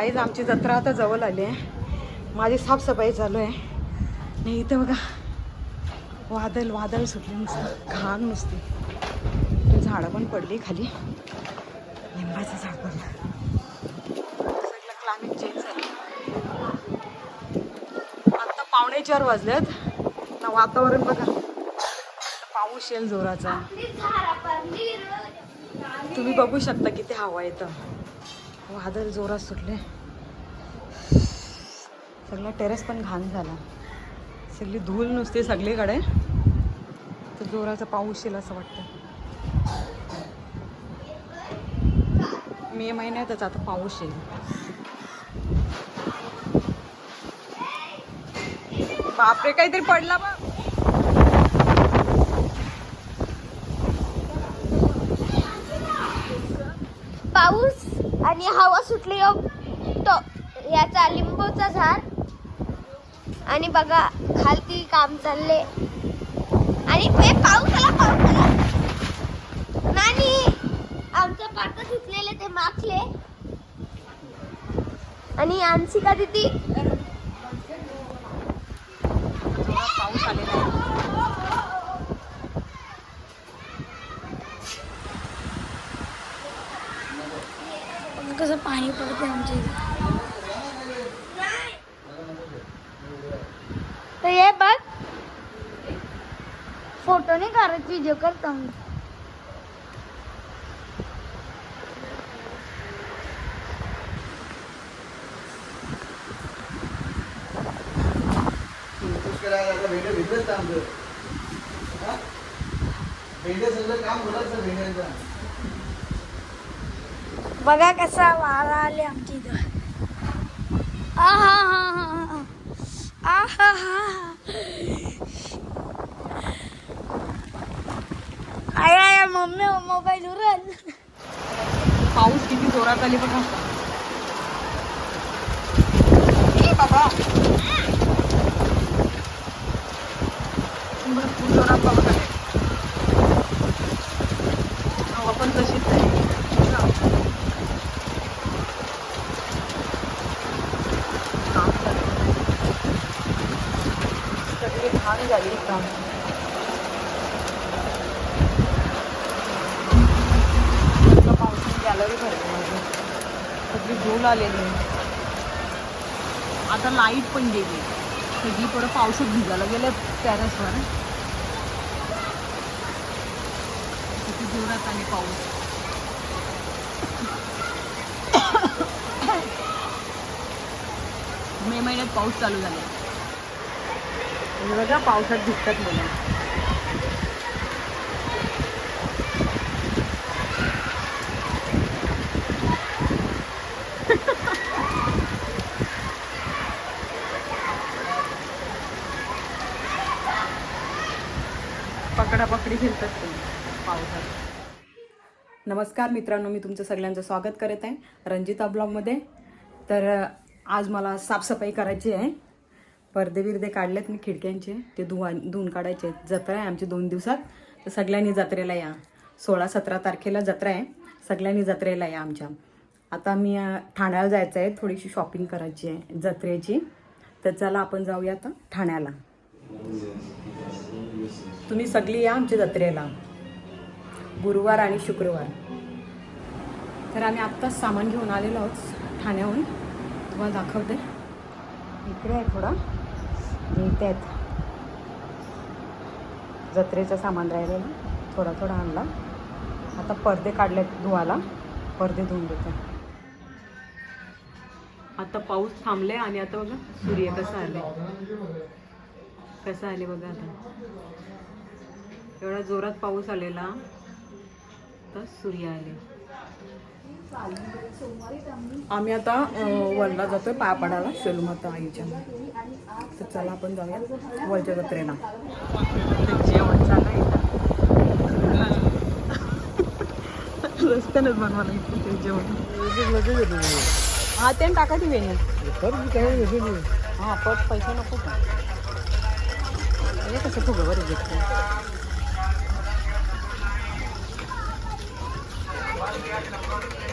Guys आमची जत्रा आता जवळ आली आहे. माझी साफसफाई चालू आहे. आणि इथं बघा वादळ वादळ सुटले नुसतं घाण नुसती. झाडं पण पडली खाली. लिंबाचं झाड पडलं सगळं क्लायमेट चेंज झालं. आता पावणे चार वाजलेत. ना वातावरण बघा. पाऊस येईल जोराचा. तुम्ही बघू शकता किती हवा येतं वादळ जोरात सुटले. सगळा टेरेस पण घाण झाला. सगळी धूल नुसते सगळीकडे. तर जोराचा पाऊस येईल असं वाटतं. मे महिन्यातच आता पाऊस येईल. बापरे काहीतरी पडला बा पाऊस आणि हवा सुटली हो. तो याचा लिंबूचा झाड. आणि बघा खालती काम चालले. आणि हे पाऊस आला पाऊस आला नानी आमचं पाट सुटलेले ते माखले. आणि अंशिका दिदी? पाऊस आलेला आहे कसं पाणी पडते आमच्या इथे? तर हे बघ. फोटो नाही काढत व्हिडिओ करतो मी भेंडे हा? सगळं काम होणार भेंड्यांचं बघा कसा वारा आले आमच्या इथं आहा हा हा हा आहा हा आय आय मम्मी मोबाईल उरल पाऊस किती जोरात आली बघा ए बाबा भरपूर जोरात पाऊस आले हवा पण तशीच आहे काम चालू आहे. सगळी झाली काम पावसाने गॅलरी भरली माझी. सगळी धूल आलेली आता लाइट पण गेली. सगळी परत पावसात भिजायला गेले टॅरेसवर किती जोरात आणि पाऊस. मे महिन्यात पाऊस चालू झाला. आणि बघा पावसात भिजतात मुलं. पकडापकडी फिरतात ते पावसात. नमस्कार मित्रांनो मी तुमचं सगळ्यांचं स्वागत करत आहे रंजिता ब्लॉगमध्ये. तर आज मला साफसफाई करायची आहे. पडदे बिरदे काढलेत मी खिडक्यांचे ते धुवा धुवून काढायचे. आहेत. जत्रा आहे आमची दोन दिवसात. तर सगळ्यांनी जत्रेला या. सोळा सतरा तारखेला जत्रा आहे. सगळ्यांनी जत्रेला या आमच्या. आता मी ठाण्याला जायचं आहे. थोडीशी शॉपिंग करायची आहे. जत्रेची. तर चला आपण जाऊया आता ठाण्याला. तुम्ही सगळी या आमच्या जत्रेला. गुरुवार आणि शुक्रवार. तर आम्ही आत्ताच सामान घेऊन आलेलो आहोत ठाण्याहून. तुम्हाला दाखवते. इकडे आहे थोडा. आणि त्यात जत्रेचं सामान राहिलेलं थोडा थोडा आणला. आता पडदे काढलेत धुवाला पडदे धुवून देते आता पाऊस थांबले आणि आता बघा सूर्य कसा आले कसा आले बघा आता. एवढा जोरात पाऊस आलेला तर सूर्य आले. आम्ही आता अं, वरला जातोय पाया पडायला शेलमाता आईच्या. तर चला आपण जाऊया वरच्या जत्रेला. जेवण चालू रस्त्यानंच बनवायला इथे ते जेवण. हा ते टाका ती वेणी हा पट पैसा नको का हे कसं फुगं बरं घेतलं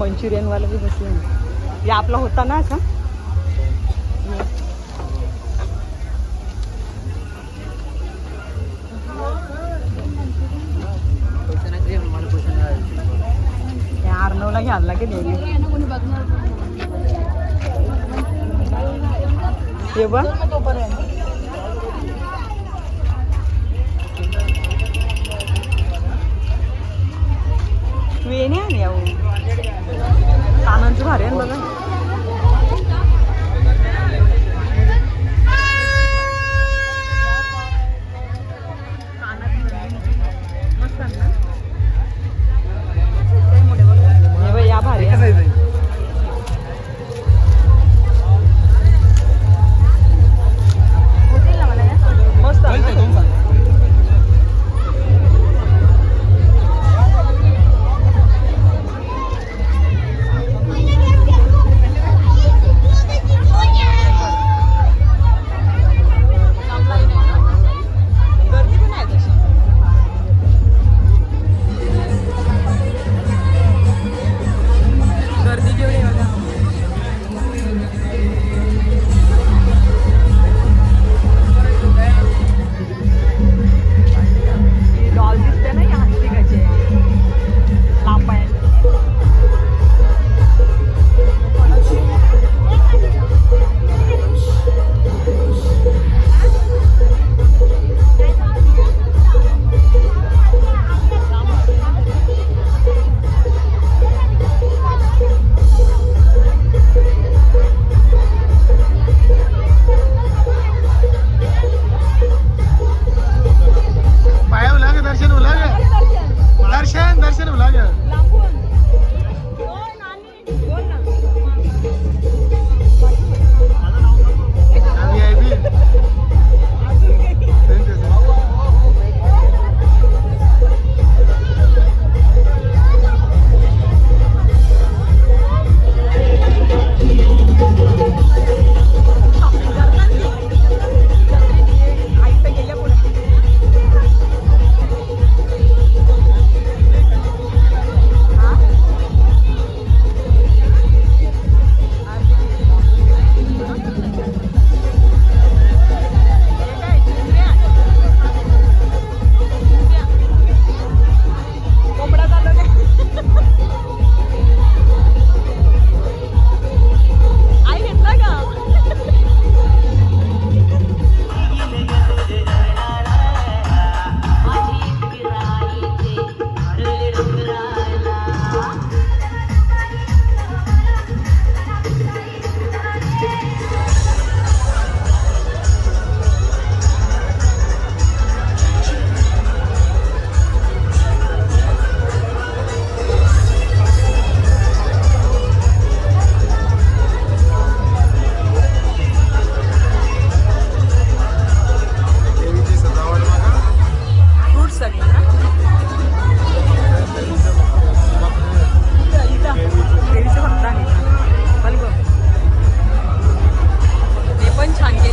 मंचुरियनवाला मंचुरियन वाला बी बसले या आपला होता ना असा? या आर्नवला घ्यायला की नाही हे बघ. तू येणे आणि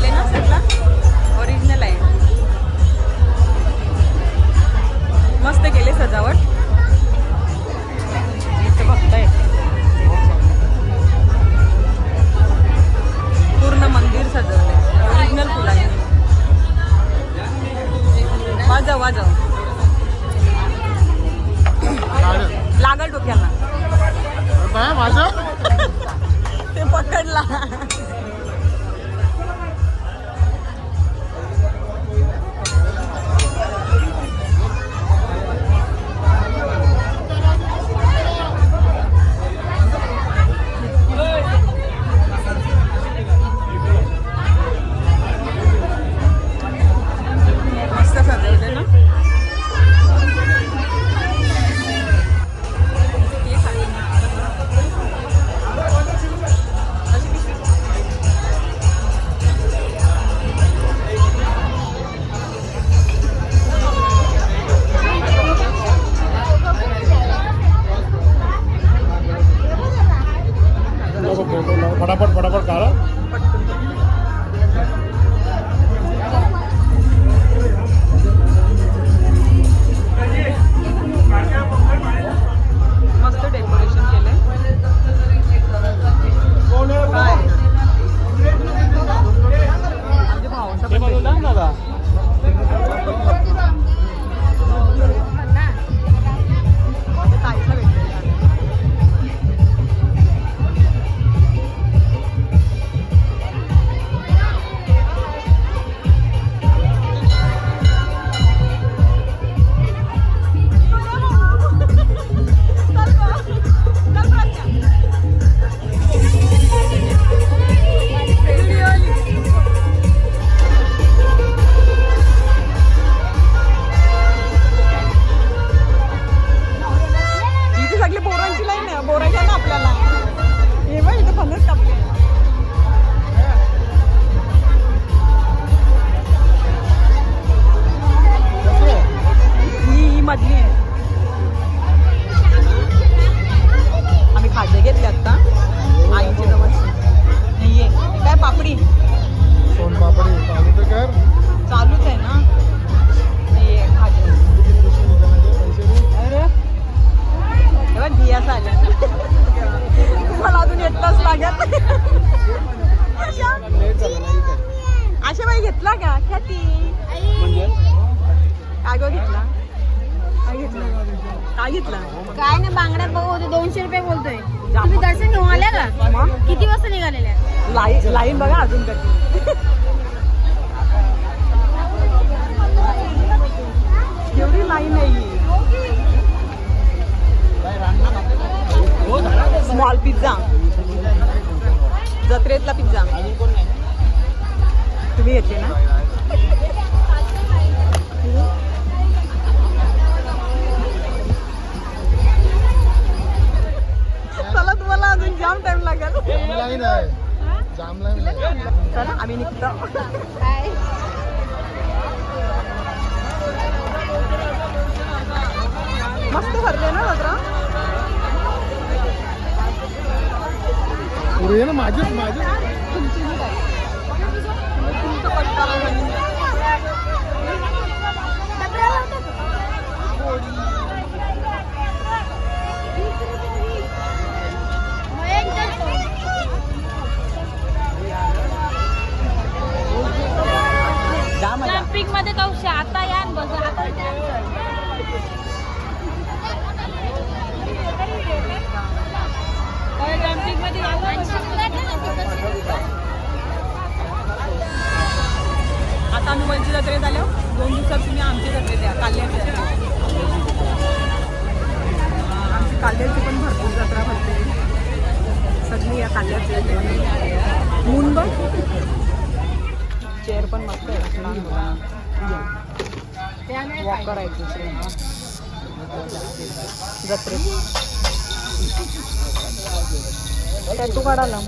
आहे ना सगळा? ओरिजिनल आहे. मस्त केले सजावट. बघताय. पूर्ण मंदिर सजवलंय. ओरिजिनल फुल आहे वाजव वाजव. लागल डोक्याला. ते पकडला. मला अजून एक तास लागेल. अशा? बाई घेतला का? ख्याती म्हणजे? काय गो घेतला? काय घेतला? काय नाही बांगड्या नाही बांगड्यात दोनशे रुपये बोलतोय. तुम्ही दर्शन घेऊन आल्या का? किती वाजता निघालेल्या? लाईन बघा अजून कधी. एवढी लाईन नाही पुढे ये ना माझे आता आम्ही वंची जत्रेत आलो दोन दिवसात तुम्ही आमची जत्रेत या काल्याची जत्रेत आमची काल्याची पण भरपूर जत्रा भरते. सगळी या काल्याची जत्रेत मून बघ. चेअर पण मस्त आहे. लहान मुलांना वॉक करायचं दुसरे जत्रेत. टॅटू काढायला.